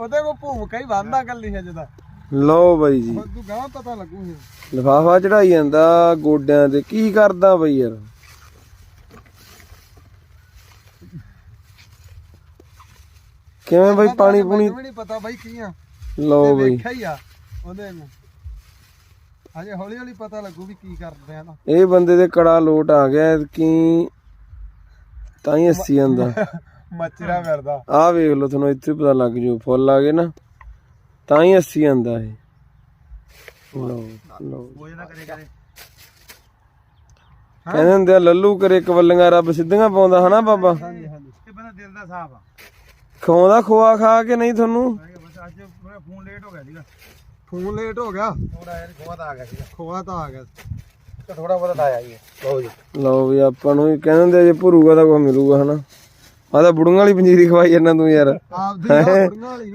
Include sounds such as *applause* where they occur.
ਉਹਦੇ ਕੋ ਭੂਮਿਕਾ ਹੀ ਬੰਦਾ ਕੱਲੀ ਹੈ ਜਦਾ ਲਓ ਬਾਈ ਜੀ। ਤੂੰ ਗਾਂ ਪਤਾ ਲੱਗੂ ਇਹ ਲਿਫਾਫਾ ਚੜਾਈ ਜਾਂਦਾ ਗੋਡਿਆਂ ਤੇ। ਕੀ ਕਰਦਾ ਬਈ ਯਾਰ? ਕਿਵੇਂ ਬਈ ਪਾਣੀ ਪੂਣੀ? ਮੈਨੂੰ ਵੀ ਨਹੀਂ ਪਤਾ ਬਾਈ ਕੀ ਆ ਲਓ ਤੇ ਬਈ। ਵੇਖਿਆ ਹੀ ਆ ਉਹਦੇ ਨੂੰ। ਹਜੇ ਹੌਲੀ ਹੌਲੀ ਪਤਾ ਲੱਗੂ ਵੀ ਕੀ ਕਰਦੇ ਆ ਨਾ। ਇਹ ਬੰਦੇ ਦੇ ਕੜਾ ਲੋਟ ਆ ਗਿਆ ਕੀ ਤਾਂ ਹੀ ਹੱਸੀ ਜਾਂਦਾ। *laughs* ਮੱਛਰਾ ਫਿਰਦਾ। ਆਹ ਵੇਖ ਲਓ ਤੁਹਾਨੂੰ ਇੱਥੇ ਪਤਾ ਲੱਗ ਜੂ ਫੁੱਲ ਆ ਗਏ ਨਾ ਤਾਂ ਹੀ ਹੱਸੀ ਜਾਂਦਾ ਇਹ। ਲਓ ਲਓ। ਉਹ ਨਾ ਕਰੇ ਕਰੇ। ਕਹਿੰਦੇ ਹੁੰਦੇ ਆ ਲੱਲੂ ਕਰੇ ਕਵੱਲੀਆਂ ਰੱਬ ਸਿੱਧੀਆਂ ਪਾਉਂਦਾ ਹਨਾ ਬਾਬਾ? ਹਾਂਜੀ ਹਾਂਜੀ। ਇਹ ਬੰਦਾ ਦਿਲ ਦਾ ਸਾਫ਼ ਆ। ਖਵਾਉਂਦਾ ਖੋਆ ਖਾ ਕੇ ਨਹੀਂ ਤੁਹਾਨੂੰ? ਬਸ ਅੱਜ ਮੇਰਾ ਫੋਨ ਲੇਟ ਹੋ ਗਿਆ ਸੀਗਾ। ਫੋਨ ਲੇਟ ਹੋ ਗਿਆ? ਥੋੜਾ ਯਾਰ ਖੋਆ ਤਾਂ ਆ ਗਿਆ ਸੀਗਾ। ਖੋਆ ਤਾਂ ਆ ਗਿਆ। ਥੋੜਾ ਬਹੁਤਾ ਆਇਆ ਹੀ ਲਓ ਜੀ। ਲਓ ਵੀ ਆਪਾਂ ਨੂੰ ਵੀ ਕਹਿੰਦੇ ਹੁੰਦੇ ਆ, ਜੇ ਭਰੂਗਾ ਤਾਂ ਕੁਝ ਮਿਲੂਗਾ ਹਨਾ? ਆ ਤਾਂ ਬੁੜੀਆਂ ਵਾਲੀ ਪੰਜੀਰੀ ਖਵਾਈ ਜਾਂਦਾ ਤੂੰ ਯਾਰ। ਆਪਦੀ ਬੁੜੀਆਂ ਵਾਲੀ